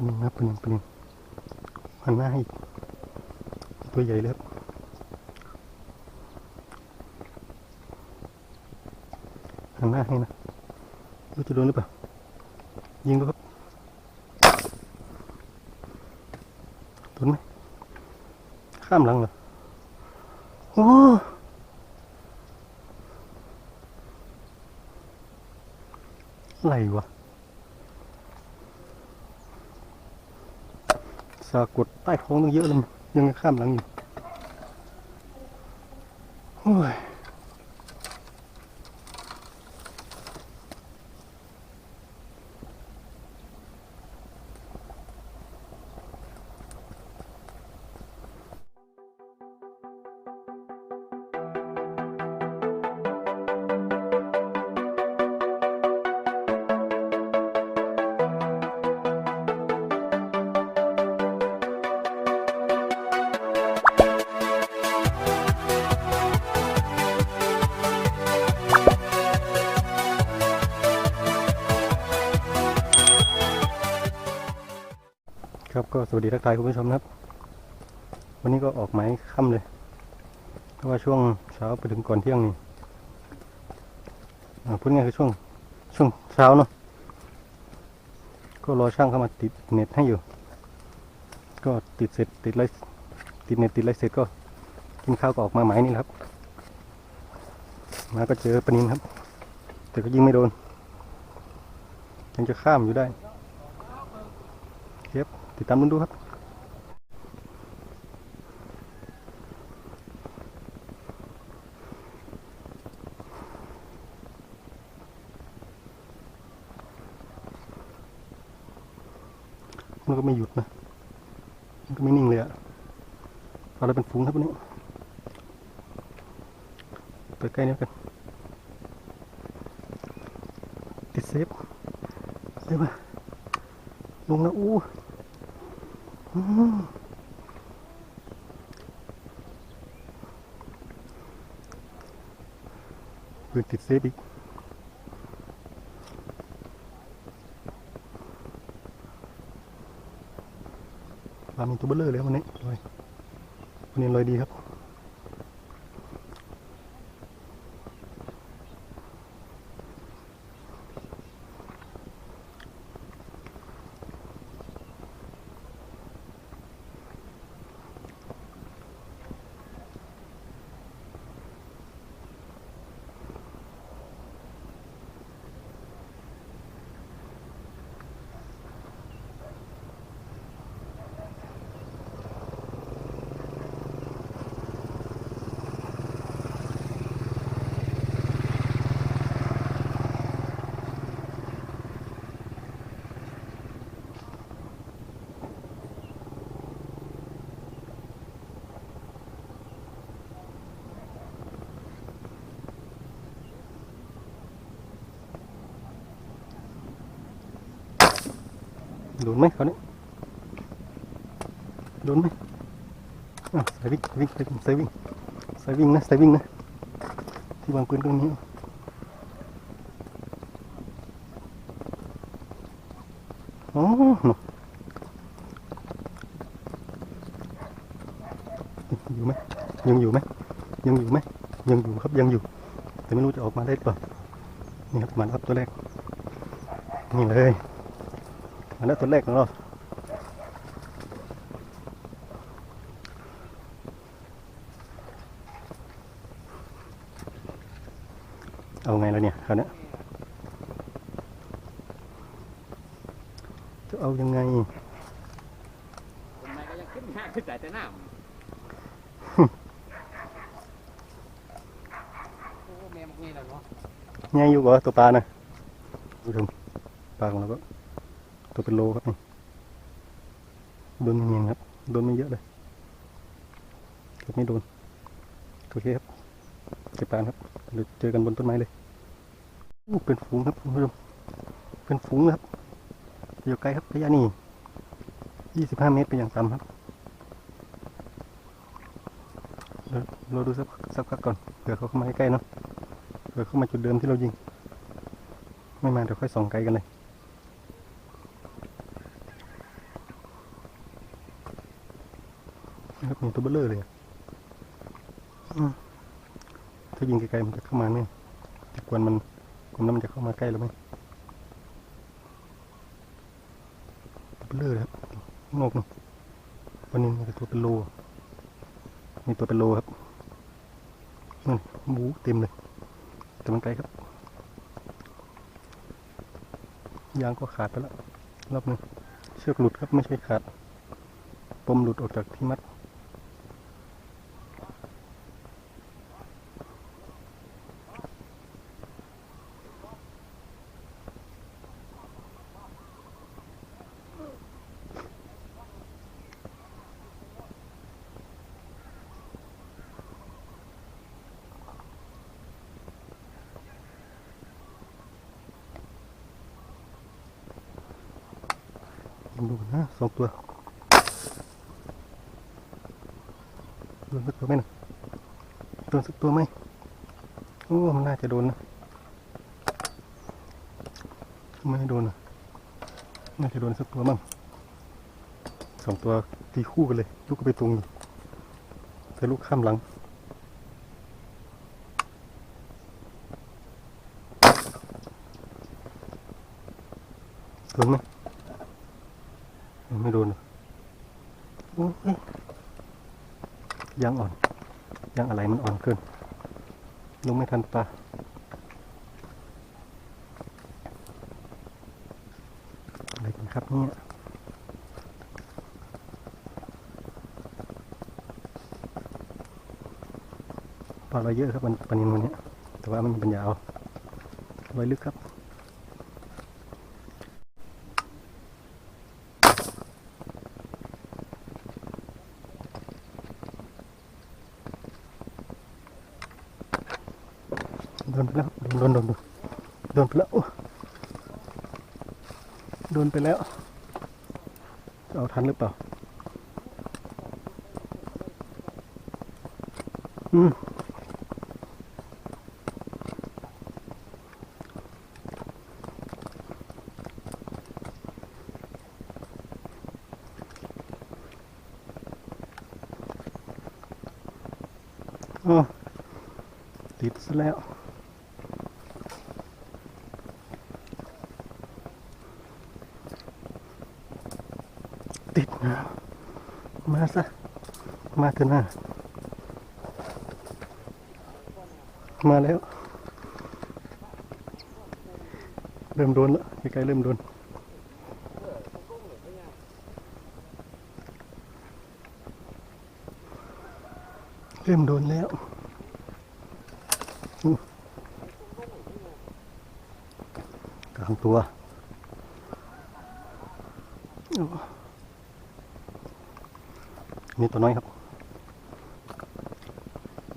ปนิงครับปนิงปนิงหันหน้าให้ตัวใหญ่เลยครับหันหน้าให้นะรู้จะโดนหรือเปล่ายิงดูครับโดนไหมข้ามหลังเหรอโอ้อะไรวะากดใต้ท้องตั้งเยอะเลยยังข้ามหลังอยู่ ครับก็สวัสดีทักทายคุณผู้ชมครับ วันนี้ก็ออกหมายค่ำเลย เพราะว่าช่วงเช้าไปถึงก่อนเที่ยงนี่พูดง่ายคือช่วงช่วงเช้าเนาะก็รอช่างเข้ามาติดเน็ตให้อยู่ ก็ติดเสร็จติดไลฟ์ติดเน็ตติดไลฟ์เสร็จก็กินข้าวก็ออกมาหมายนี่ครับ มาก็เจอปนินครับ แต่ก็ยิงไม่โดนยังจะข้ามอยู่ได้ ติดตามลุ้นดูครับมันก็ไม่หยุดนะ มันก็ไม่นิ่งเลยอะเอาอะไรเป็นฝูงครับวันนี้ ไปใกล้นี้แล้วกัน ติดเซฟได้ปะลงแล้วอู้ ปืนติดเซฟอีกปลามีตัวเบลเลอร์เลยวันนี้ลอยวันนี้ลอยดีครับ โดนไหมเขาเนี่ยโดนไหมอะสายวิ่งสายวิ่งสายวิ่งสายวิ่งนะสายวิ่งนะที่วางปืนตรงนี้อ๋อหนูอยู่ไหมยังอยู่ไหมยังอยู่ไหมยังอยู่ครับยังอยู่แต่ไม่รู้จะออกมาได้หรือเปล่านี่ครับมาแล้วครับตัวแรกนี่เลย มาแล้วตัวแรกของเราเอาไงแล้วเนี่ยคราวเนี้ยจะเอายังไง คนไหนก็ยังขึ้นห้าขึ้นแ ต่แต่น้ำโอ้แม่มักนี่แหละเนาะง่ายอยู่กว่าตัวปลานะดูชมปลาของเราก็ตัวเป็นโลครับโดนเงียงๆครับ โดนไม่เยอะเลยเก็บไม่โดน โอเคครับ เก็บปลาครับเดี๋ยวเจอกันบนต้นไม้เลยอู้เป็นฝูงครับคุณผู้ชมเป็นฝูงนะครับอยู่ไกลครับระยะนี้ยี่สิบห้าเมตรเป็นอย่างต่ำครับเดี๋ยวเราดูสักสักพักก่อนเผื่อเขาเข้ามาใกล้ๆเนาะเผื่อเข้ามาจุดเดิมที่เรายิง ไม่มาเดี๋ยวค่อยส่องไกลกันเลย นะครับมี ตัวเบลเลอร์เลยอะอืมถ้ายิงไกลๆมันจะเข้ามาไหมแต่กวนมันกวนนั้นมันจะเข้ามาใกล้เราไหมตัวเบลเลอร์เลยครับงอกหนึ่งวันนี้มีแต่ตัวเป็นโลมีตัวเป็นโลครับนั่นหมูเต็มเลยแต่มันไกลครับยางก็ขาดไปแล้วรอบหนึงเชือกหลุดครับไม่ใช่ขาดปมหลุดออกจากที่มัด ดูกันนะสองตัวโดนสักตัวไหมนะโดนสักตัวไหมโอ้มันน่าจะโดนนะไม่โดนอะน่าจะโดนสักตัวมั่งสองตัวตีคู่กันเลย ลูกก็ไปตรงอยู่แต่ลูกข้ามหลังโดนไหม ไม่โดนเหรอโอ้ยยังอ่อนยังอะไรมันอ่อนเกินลงไม่ทันปลาอะไรกันครับเนี่ยปลาเราเยอะครับมันปลานินวันนี้แต่ว่ามันมีปัญญาเอาไว้ลึกครับ โดนไปแล้วโดนโดนโดนโดนไปแล้วโอ้โดนไปแล้วจะ เอาทันหรือเปล่า อืมโอ้ติดซะแล้ว ติดนะมาซะ มาเถอะนะมาแล้ว เริ่มโดนแล้วใกล้เริ่มโดนเริ่มโดนแล้วกลางตัวโอ้ นี่ตัวน้อยครับ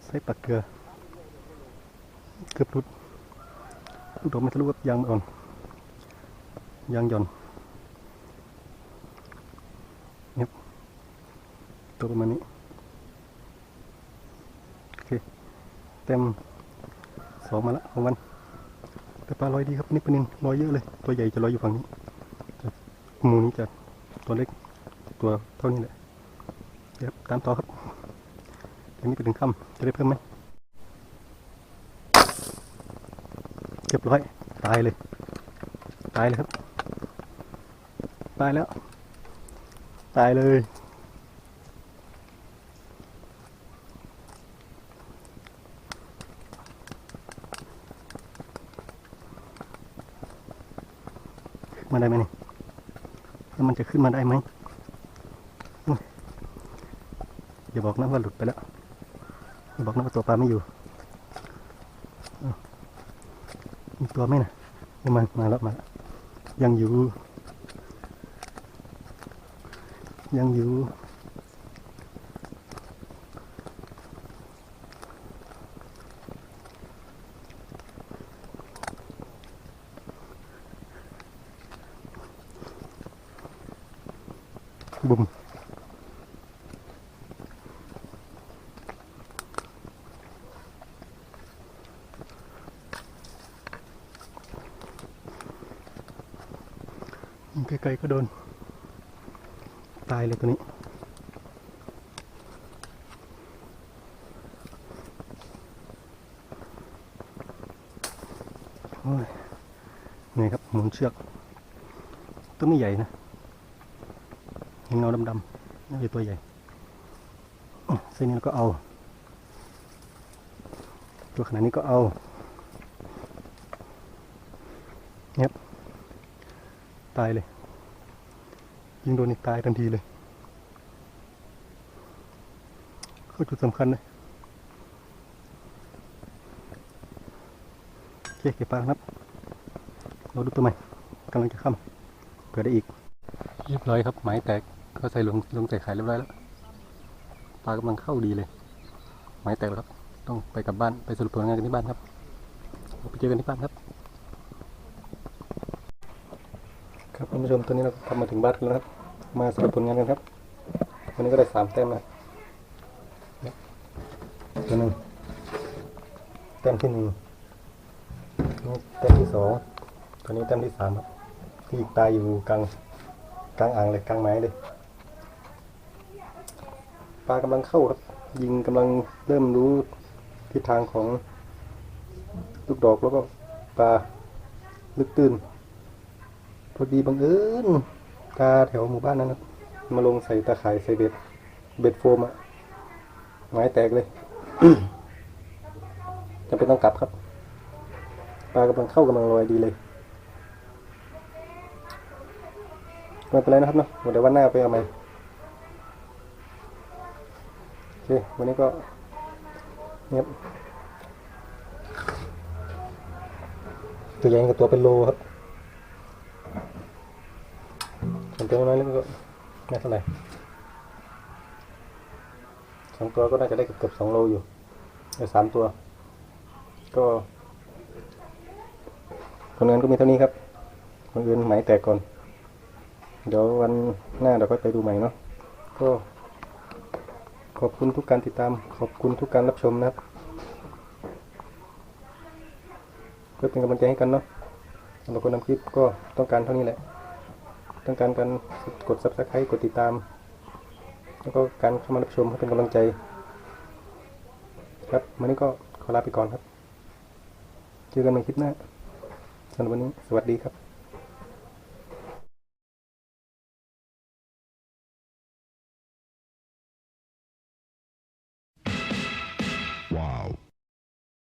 ใส่ปากเกลือ เกือบหลุดลูกดอกไม่ทะลุกับยางมันอ่อน ยางหย่อนเนี่ยตัวประมาณนี้ โอเค เต็มสองมาละของวันแต่ปลาลอยดีครับนี่ปลานินลอยเยอะเลย ตัวใหญ่จะลอยอยู่ฝั่งนี้หมูนี้จะตัวเล็กตัวเท่านี้แหละ เดี๋ยวตามต่อครับยังไม่ไปถึงค่ำจะได้เพิ่มไหมเรียบร้อย ตายเลย ตายเลยครับ ตายแล้ว ตายเลยมาได้ไหมนี่แล้วมันจะขึ้นมาได้ไหม อย่าบอกนะว่าหลุดไปแล้วอย่าบอกนะว่าตัวปลาไม่อยู่อมีตัวไหมนะนี่มามาแล้วมาแล้วยังอยู่ ยังอยู่บุ้ม ไกลๆก็โดน ตายเลยตัวนี้โอ้ยนี่ครับหมุนเชือกตัวไม่ใหญ่นะเห็นเงาดำๆนี่ตัวใหญ่เส้นนี้ก็เอา ตัวขนาดนี้ก็เอาเนี้ยตายเลย ยิงโดนนี่ตายทันทีเลย เข้าจุดสำคัญเลยเคเก็บปลาครับ เราดูตัวใหม่กำลังจะเข้าเผื่อได้อีก เรียบร้อยครับหมายแตกก็ใส่ลงลงใส่ไข่เรียบร้อยแล้วปลากำลังเข้าดีเลยหมายแตกแล้วครับ ต้องไปกลับบ้านไปสรุปผลงานกันที่บ้านครับ ไปเจอกันที่บ้านครับ ครับคุณผู้ชมตอนนี้เรากลับมาถึงบ้านกันแล้วครับ มาสรุปผลงานกันครับ วันนี้ก็ได้สามแต้มนะครับตัวหนึ่งแต้มที่หนึ่งนี่แต้มที่สองตัวนี้แต้มที่สามครับ ที่ตายอยู่กลางกลางอ่างเลยกลางไม้เลยปลากำลังเข้าครับ ยิงกำลังเริ่มรู้ทิศทางของลูกดอกแล้วก็ปลาลึกตื้นพ อดีบังเอิญตาแถวหมู่บ้านนั้นนะมาลงใส่ตาข่ายใส่เบ็ด เบ็ดโฟมอะไม้แตกเลยจำเป็นต้องกลับครับปลากำลังเข้ากำลังลอยดีเลยไม่เป็นไรนะครับเนาะเดี๋ยววันหน้าไปเอาใหม่โอเควันนี้ก็เงียบตัวใหญ่กับตัวเป็นโลครับ ส่วน ตัวน้อยนี่ก็ไม่เท่าไหร่สองตัวก็น่าจะได้เกือบสองโลอยู่ได้สามตัว ก็ผลงานก็มีเท่านี้ครับคนอื่นไหมแตกก่อน เดี๋ยววันหน้าเราก็ไปดูใหม่เนาะก็ขอบคุณทุกการติดตาม ขอบคุณทุกการรับชมนะครับเพื่อเป็นกำลังใจให้กันเนาะสำหรับคนทำคลิปก็ต้องการเท่านี้แหละ ต้องการการกดซับสไครต์กดติดตาม แล้วก็การเข้ามารับชมให้เป็นกำลังใจ ครับวันนี้ก็ขอลาไปก่อนครับ เจอกันในคลิปหน้าสำหรับวันนี้สวัสดีครับ